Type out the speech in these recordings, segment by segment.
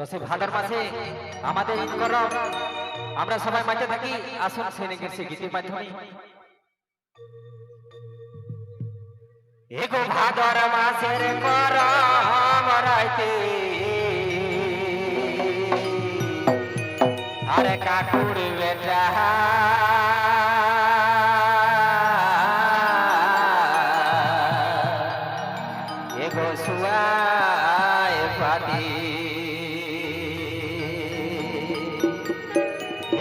তো সে ভাদর মাসে আমাদের ঈদ করম আমরা সবাই মাঠে থাকি, আসুন সে গীতের মাধ্যমে। এগো ভাদর মাসের করম রাইতে আরে কাকুর বেটা। এগো সুয়ায় পাতি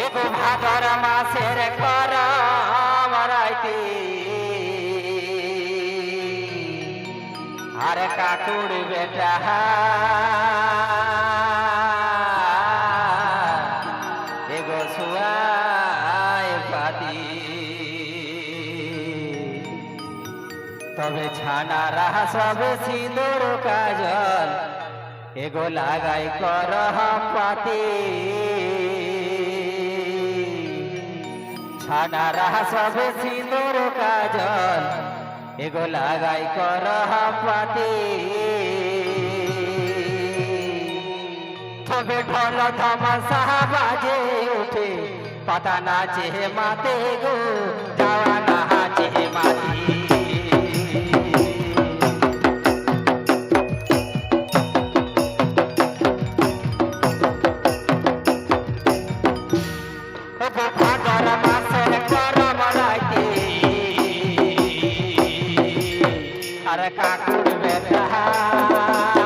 এগো ভাদর মাসের করম রাইতে আর কাকুর বেটা। এগো সুয়ায় পাতি। তবে ছানা রাহা সব সিঁদুর কাজল, এগো লাগাই কর পাতি। ছানা রাহা সব সিঁদুর কাজল এগো লাগাই কর পাতি তবে ঢল ধমাসা বাজে উঠে পাতা নাচে মাতে গো, যাওয়া নাচে মাতি আর কাকুর বেটা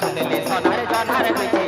सुन ले सोनार जानार पीछे